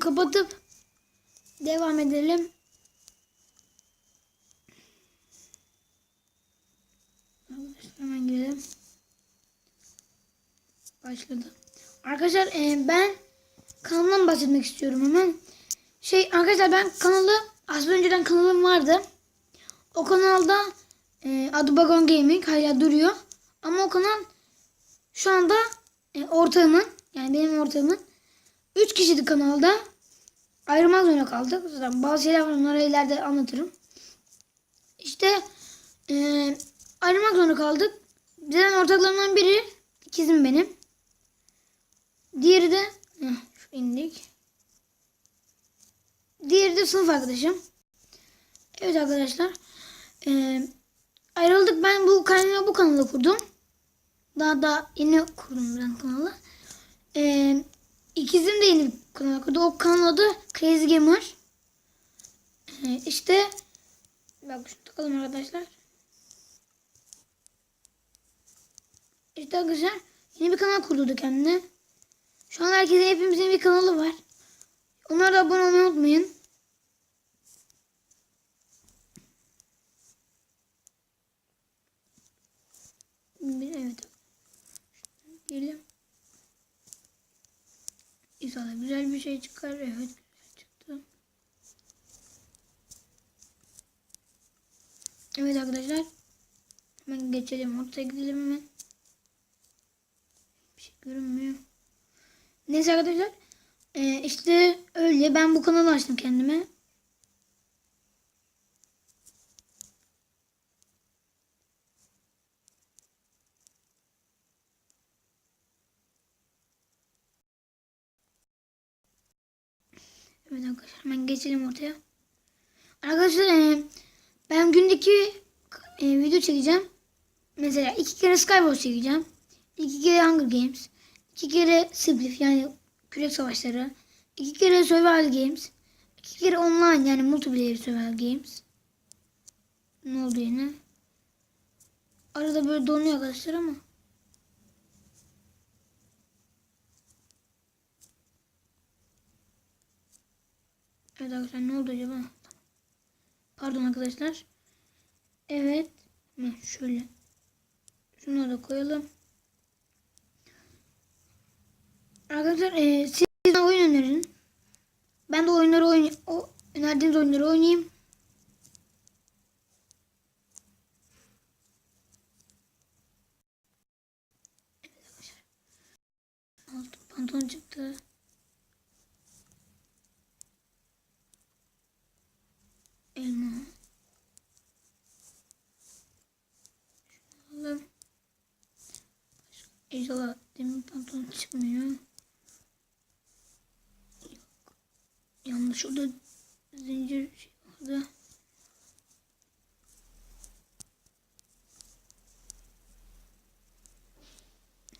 kapatıp devam edelim. Hemen girelim. Başladı. Arkadaşlar e, ben kanalımdan bahsetmek istiyorum hemen. Şey arkadaşlar ben kanalı az önceden kanalım vardı. O kanalda e, adı Bagon Gaming hala duruyor. Ama o kanal şu anda e, ortağımın yani benim ortağımın 3 kişiydi kanalda. Ayrılmak zorunda kaldık. Zaten bazı şeyler var onları ileride anlatırım. İşte e, ayrılmak zorunda kaldık. Bizden ortaklarımdan biri ikizim benim. Diğeri de heh, şu indik. Diğeri de sınıf arkadaşım. Evet arkadaşlar. E, ayrıldık. Ben bu kanalı bu kanalı kurdum. Daha da yeni kurdum ben kanalı. E, ikizim de yeni bir kurdu. O kanal adı Crazy Gamer. E, işte bak şunu takalım arkadaşlar. İşte arkadaşlar yeni bir kanal kurdu kendine. Şu an herkesin hepimizin bir kanalı var. Onlara da abone olmayı unutmayın. Bir- Evet. Diyelim. İnşallah güzel bir şey çıkar. Evet güzel çıktı. Evet arkadaşlar. Hemen geçelim. Ortaya gidelim hemen. Bir şey görünmüyor. Neyse arkadaşlar. Ee, işte öyle. Ben bu kanalı açtım kendime. Evet arkadaşlar hemen geçelim ortaya. Arkadaşlar e, ben gündeki e, video çekeceğim. Mesela iki kere Skywars çekeceğim. iki kere Hunger Games. iki kere Spliff yani kürek savaşları. iki kere Survival Games. iki kere online yani multiplayer Survival Games. Ne oldu yine? Arada böyle donuyor arkadaşlar ama. Evet arkadaşlar ne oldu acaba? Pardon arkadaşlar. Evet. Şöyle. Şunu da koyalım. Arkadaşlar e, siz oyun önerin. Ben de oyunları oyn o önerdiğiniz oyunları oynayayım. Evet arkadaşlar. Altın pantolon çıktı. Elma. Şunu alalım. İnşallah demir pantolon çıkmıyor. Yok. Orada zincir şey vardı.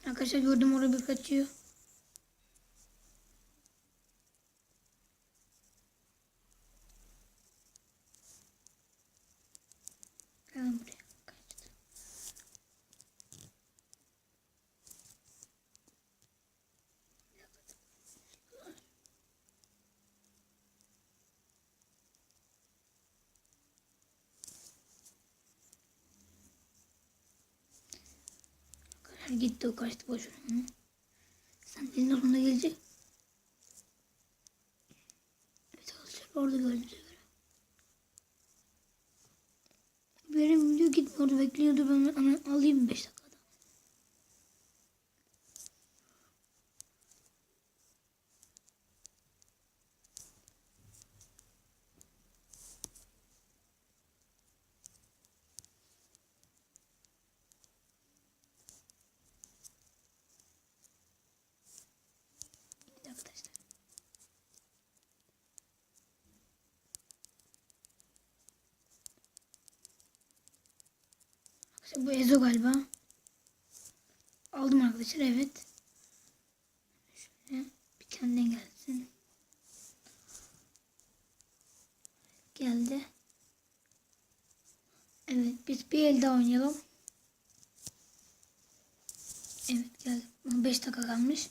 Arkadaşlar gördüm orada bir kaçıyor. Gitti o kaçtı boşuna. Sen elin orada gelecek. Evet arkadaşlar orada gördüğünüz üzere. Benim video gitme orada bekliyordu ben hemen alayım 5 dakikada. Evet arkadaşlar. Arkadaşlar bu Ezo galiba. Aldım arkadaşlar evet. Şöyle bir kendine gelsin. Geldi. Evet biz bir el daha oynayalım. Evet geldi. 5 dakika kalmış.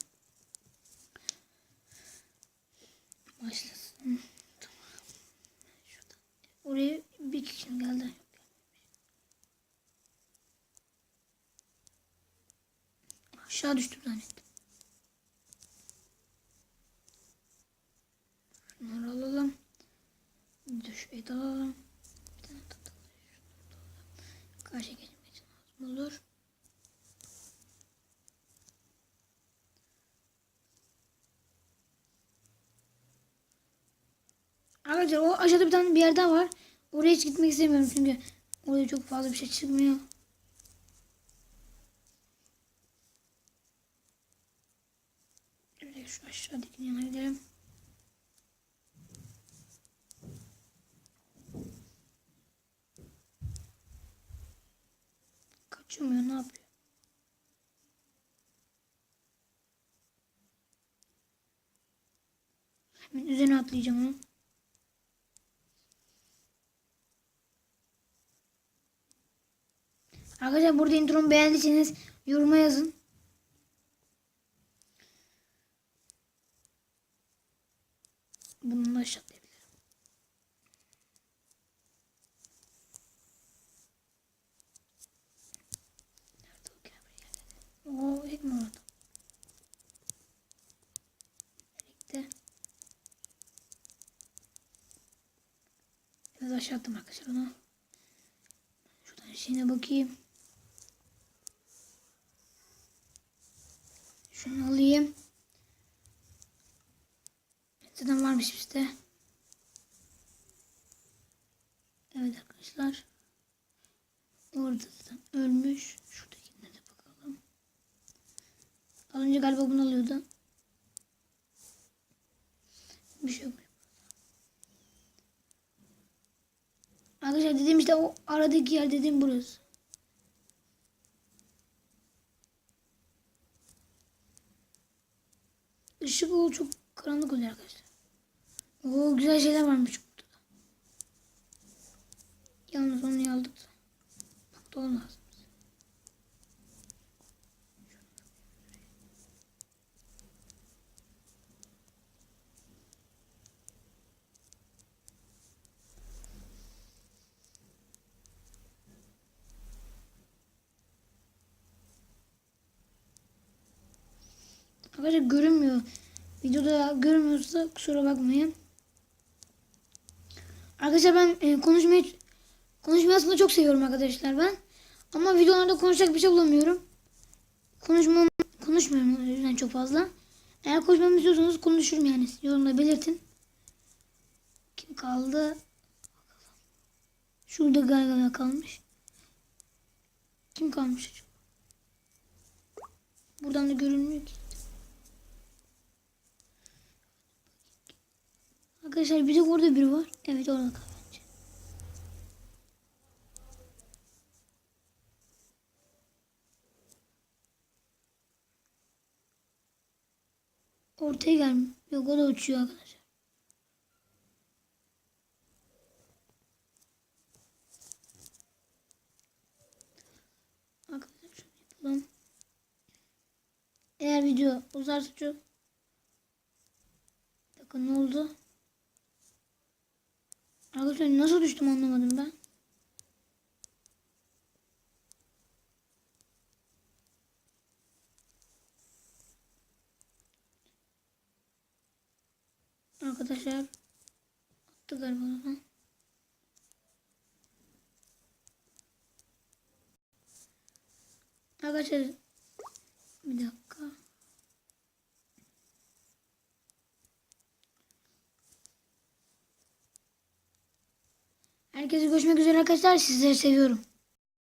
Başlasın. Tamam. Şurada. Oraya bir kişi geldi? Aşağı düştüm zannettim. Şunları alalım. Düşmeyi de alalım. Bir tane da alalım. Karşı geçmek için lazım olur. Arkadaşlar o aşağıda bir tane bir yer daha var. Oraya hiç gitmek istemiyorum çünkü oraya çok fazla bir şey çıkmıyor. Şöyle şu aşağıdaki yana gidelim. Kaçamıyor ne yapıyor? Hemen üzerine atlayacağım onu. Arkadaşlar burada intromu beğendiyseniz yoruma yazın. Oo orada? Birlikte. Biraz aşağı attım arkadaşlar onu. Şuradan şeyine bakayım. Şunu alayım. Zaten varmış bizde. Evet arkadaşlar. Orada zaten ölmüş. Bakalım. Az önce galiba bunu alıyordu. Bir şey yok. Arkadaşlar dediğim işte o aradaki yer dediğim burası. Işık o çok karanlık oluyor arkadaşlar. Oo güzel şeyler varmış burada. da. Yalnız onu aldık da. Burada olmaz. Arkadaşlar görünmüyor. Videoda görünmüyorsa kusura bakmayın. Arkadaşlar ben e, konuşmayı konuşmayı aslında çok seviyorum arkadaşlar ben. Ama videolarda konuşacak bir şey bulamıyorum. Konuşmam konuşmuyorum o yüzden çok fazla. Eğer konuşmamı istiyorsanız konuşurum yani. Yorumda belirtin. Kim kaldı? Şurada galiba kalmış. Kim kalmış acaba? Buradan da görünmüyor ki. Arkadaşlar bir de orada biri var. Evet orada kal. Ortaya gelmiyor. Yok o da uçuyor arkadaşlar. Arkadaşlar yapalım. Eğer video uzarsa çok Bakın ne oldu? Arkadaşlar nasıl düştüm anlamadım ben. Arkadaşlar attı galiba oradan. Arkadaşlar bir dakika. Herkese görüşmek üzere arkadaşlar. Sizleri seviyorum.